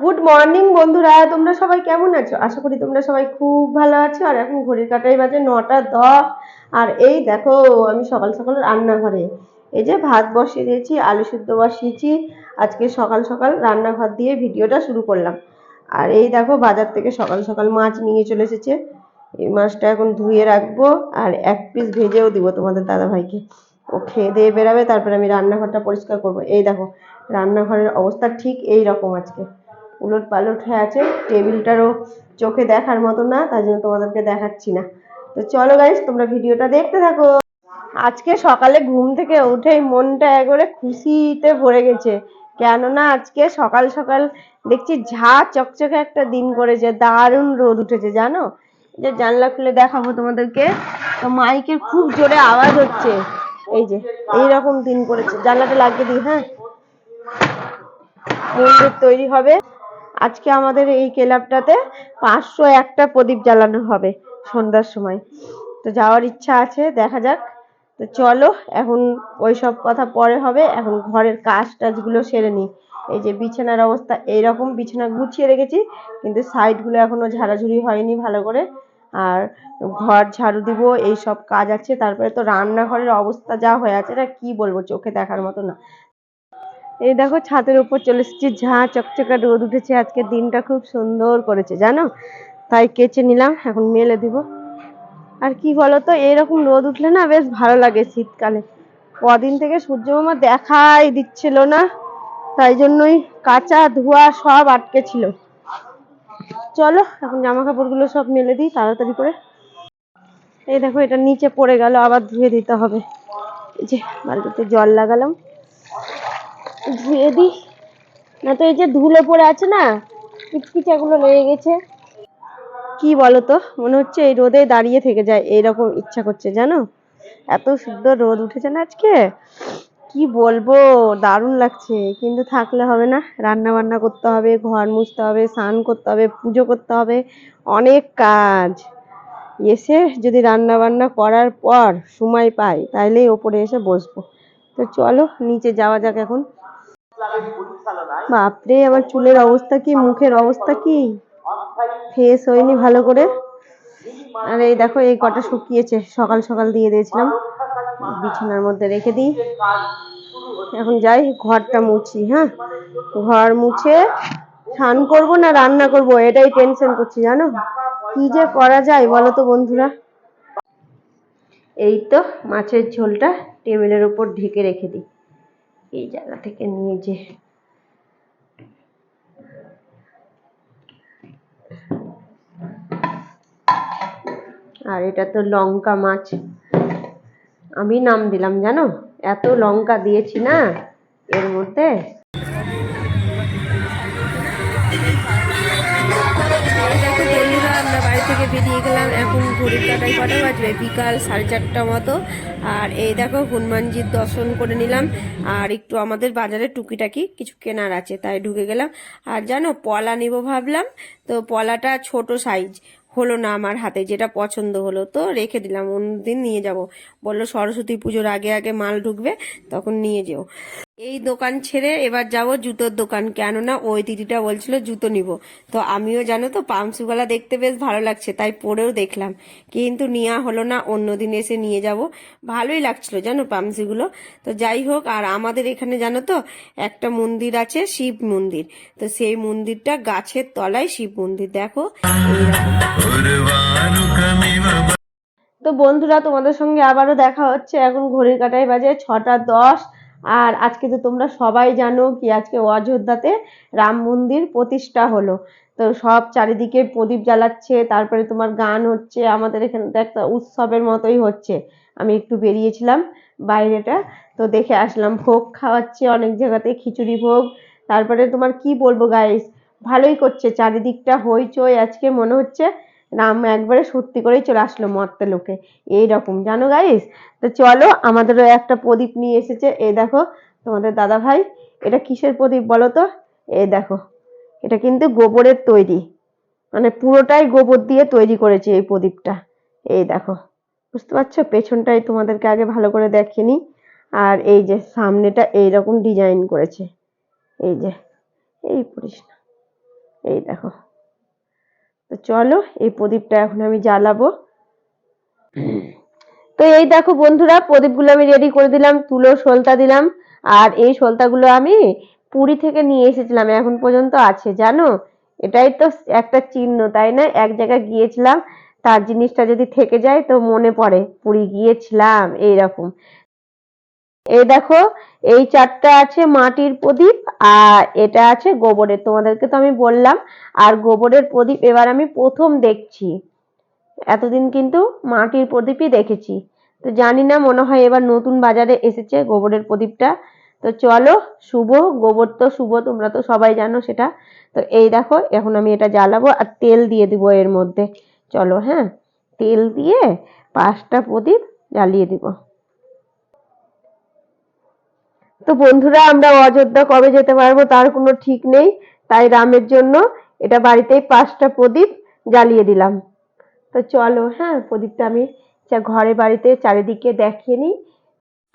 Good morning বন্ধুরা। তোমরা সবাই কেমন আছো? আশা করি তোমরা সবাই খুব ভালো আছো। আর এখন ঘড়ির কাটাই বাজে নটা দশ। আর এই দেখো, আমি সকাল সকাল রান্নাঘরে। এই যে ভাত বসিয়ে দিয়েছি, আলু সিদ্ধ বসিয়েছি। আজকে সকাল সকাল রান্নাঘর দিয়ে ভিডিওটা শুরু করলাম। আর এই দেখো, বাজার থেকে সকাল সকাল মাছ নিয়ে চলে এসেছে। এই মাছটা এখন ধুয়ে রাখব। আর এক পিস ভেজেও দিব তোমাদের দাদা ভাইকে ও খেয়ে দিয়ে বেরাবে, তারপরে আমি রান্নাঘরটা পরিষ্কার করব। এই দেখো, রান্নাঘরের অবস্থা ঠিক এই রকম আজকে। উলট পালট হয়ে আছে। টেবিলটারও চোখে দেখার মতো না, তাই জন্য তোমাদেরকে দেখাচ্ছি না। তো চলো গাইস তোমরা ভিডিওটা দেখতে থাকো। আজকে সকালে ঘুম থেকে উঠেই মনটা একবারে খুশিতে ভরে গেছে। কেননা আজকে সকাল সকাল দেখছি ঝা চকচকে একটা দিন করেছে, দারুণ রোদ উঠেছে, জানো? যে জানলা খুলে দেখাবো তোমাদেরকে। তো মাইকের খুব জোরে আওয়াজ হচ্ছে। এই যে, এইরকম দিন করেছে। জানলাটা লাগিয়ে দিই হ্যাঁ? মন্দির তৈরি হবে। আজকে আমাদের এই ক্লাবটাতে পাঁচশো একটা প্রদীপ জ্বালানো হবে সন্ধ্যার সময়। তো যাওয়ার ইচ্ছা আছে, দেখা যাক। তো চলো, এখন ওইসব কথা পরে হবে। এখন ঘরের কাজ টাজগুলো সেরে নিই। এই যে বিছানার অবস্থা, এইরকম বিছানা গুছিয়ে রেখেছি, কিন্তু সাইডগুলো এখনও ঝাড়াঝুড়ি হয়নি ভালো করে। আর ঘর ঝাড়ু দিব, এই সব কাজ আছে। তারপরে তো রান্নাঘরের অবস্থা যা হয়ে আছে না কি বলব, চোখে দেখার মতো না। এই দেখো ছাদের উপর চলে এসেছি। ঝাঁ, চকচকা রোদ উঠেছে। আজকে দিনটা খুব সুন্দর করেছে, জানো? তাই কেচে নিলাম, এখন মেলে দিব। আর কি বলতো, এরকম রোদ উঠলে না বেশ ভালো লাগে শীতকালে। কদিন থেকে সূর্য মামা দেখাই দিচ্ছিল না, তাই জন্যই কাঁচা ধোয়া সব আটকে ছিল। চলো, এখন জামা কাপড়গুলো সব মেলে দিই তাড়াতাড়ি করে। এই দেখো, এটা নিচে পড়ে গেল, আবার ধুয়ে দিতে হবে। যে, বালতিতে জল লাগালাম। ধুয়ে দিই। না তো এই যে ধুলো পড়ে আছে না কিচকিচাগুলো লেগে গেছে। কি বলতো, মনে হচ্ছে এই রোদে দাঁড়িয়ে থেকে যায়, এইরকম ইচ্ছা করছে, জানো? এত সুন্দর রোদ উঠেছে না আজকে? কি বলব, দারুণ লাগছে, কিন্তু থাকলে হবে না। রান্না বান্না করতে হবে, ঘর মুছতে হবে, স্নান করতে হবে, পুজো করতে হবে, অনেক কাজ। এসে যদি রান্না বান্না করার পর সময় পাই, তাইলেই ওপরে এসে বসবো। তো চলো, নিচে যাওয়া যাক এখন। বাপরে আমার চুলের অবস্থা কি, মুখের অবস্থা কি? ফেস হয়নি ভালো করে? আর এই দেখো, এই কটা শুকিয়েছে, সকাল সকাল দিয়ে দিয়েছিলাম। বিছানার মধ্যে রেখে দিই। এখন যাই, ঘরটা মুছি হ্যাঁ? ঘর মুছে স্নান করব না রান্না করব? এটাই টেনশন করছি, জানো? কি যে করা যায় বলো তো বন্ধুরা? এই তো মাছের ঝোলটা টেবিলের উপর ঢেকে রেখে দিই। এই জায়গা থেকে নিয়ে যে। আর এটা তো লঙ্কা মাছ। আমি নাম দিলাম জানো? এত লঙ্কা দিয়েছি না এর মধ্যে। থেকে বেরিয়ে গেলাম। এখন ঘড়ির কাটাই কটা বাজবে? বিকাল সাড়ে চারটা মতো। আর এই দেখো, হনুমানজির দর্শন করে নিলাম। আর একটু আমাদের বাজারে টুকিটাকি কিছু কেনার আছে, তাই ঢুকে গেলাম। আর জানো, পলা নিব ভাবলাম। তো পলাটা ছোট সাইজ। হলো না আমার হাতে, যেটা পছন্দ হলো। তো রেখে দিলাম, অন্যদিন নিয়ে যাব। বলল, সরস্বতী পুজোর আগে আগে মাল ঢুকবে, তখন নিয়ে যেও। এই দোকান ছেড়ে এবার যাব জুতোর দোকান। কেননা ওই দিদিটা বলছিল জুতো নিব। তো আমিও জানো তো পামসুগুলা দেখতে বেশ ভালো লাগছে, তাই পরেও দেখলাম। কিন্তু নেওয়া হলো না, অন্যদিন এসে নিয়ে যাব। ভালোই লাগছিল জানো পামসিগুলো। তো যাই হোক, আর আমাদের এখানে জানো তো, একটা মন্দির আছে, শিব মন্দির। তো সেই মন্দিরটা গাছের তলায় শিব মন্দির, দেখো। তো বন্ধুরা, তোমাদের সঙ্গে আবারও দেখা হচ্ছে। এখন ঘড়ির কাটায় বাজে ছটা দশ। আর আজকে তো তোমরা সবাই জানো কি আজকে অযোধ্যাতে রাম মন্দির প্রতিষ্ঠা হলো। তো সব চারিদিকে প্রদীপ জ্বালাচ্ছে, তারপরে তোমার গান হচ্ছে, আমাদের এখানে তো একটা উৎসবের মতোই হচ্ছে। আমি একটু বেরিয়েছিলাম বাইরেটা, তো দেখে আসলাম ভোগ খাওয়াচ্ছে অনেক জায়গাতে, খিচুড়ি ভোগ। তারপরে তোমার কি বলব গাইস ভালোই করছে, চারিদিকটা হইচই আজকে মনে হচ্ছে। রাম একবারে সত্যি করেই চলে আসলো মর্তে লোকে। এইরকম, জানো গাইস তো চলো, আমাদেরও একটা প্রদীপ নিয়ে এসেছে। এই দেখো, তোমাদের দাদা ভাই, এটা কিসের প্রদীপ বলো তো? এই দেখো, এটা কিন্তু গোবরের তৈরি। মানে পুরোটাই গোবর দিয়ে তৈরি করেছে এই প্রদীপটা। এই দেখো, বুঝতে পারছ? পেছনটাই তোমাদেরকে আগে ভালো করে দেখিনি আর এই যে সামনেটা এইরকম ডিজাইন করেছে। এই যে, এই পড়িস না এই দেখো। তো চলো, এই প্রদীপটা এখন আমি জ্বালাবো। তো এই দেখো বন্ধুরা, প্রদীপগুলো আমি রেডি করে দিলাম, তুলো সলতা দিলাম, আর এই সলতাগুলো আমি পুরী থেকে নিয়ে এসেছিলাম, এখন পর্যন্ত আছে, জানো? এটাই তো একটা চিহ্ন, তাই না? এক জায়গায় গিয়েছিলাম, তার জিনিসটা যদি থেকে যায় তো মনে পড়ে, পুরী গিয়েছিলাম, এইরকম। এই দেখো এই চারটা আছে মাটির প্রদীপ আর এটা আছে গোবরের। তোমাদেরকে তো আমি বললাম, আর গোবরের প্রদীপ এবার আমি প্রথম দেখছি। এতদিন কিন্তু মাটির প্রদীপই দেখেছি। তো জানি না, মনে হয় এবার নতুন বাজারে এসেছে গোবরের প্রদীপটা। তো চলো, শুভ, গোবর তো শুভ, তোমরা তো সবাই জানো সেটা। তো এই দেখো, এখন আমি এটা জ্বালাবো আর তেল দিয়ে দিব এর মধ্যে। চলো হ্যাঁ তেল দিয়ে পাঁচটা প্রদীপ জ্বালিয়ে দিব। তো বন্ধুরা, আমরা অযোধ্যা কবে যেতে পারব তার কোনো ঠিক নেই। তাই রামের জন্য এটা বাড়িতেই পাঁচটা প্রদীপ জ্বালিয়ে দিলাম। তো চলো হ্যাঁ প্রদীপটা আমি ঘরে বাড়িতে চারিদিকে দেখিয়ে নিই।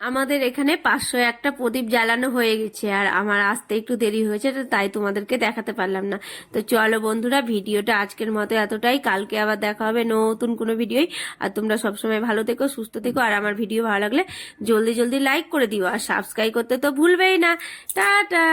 আমাদের এখানে পাঁচশো একটা প্রদীপ জ্বালানো হয়ে গেছে, আর আমার আসতে একটু দেরি হয়েছে, তো তাই তোমাদেরকে দেখাতে পারলাম না। তো চলো বন্ধুরা, ভিডিওটা আজকের মতো এতটাই। কালকে আবার দেখা হবে নতুন কোনো ভিডিওই। আর তোমরা সবসময় ভালো থেকো, সুস্থ থেকো, আর আমার ভিডিও ভালো লাগলে জলদি জলদি লাইক করে দিও। আর সাবস্ক্রাইব করতে তো ভুলবেই না। টাটা!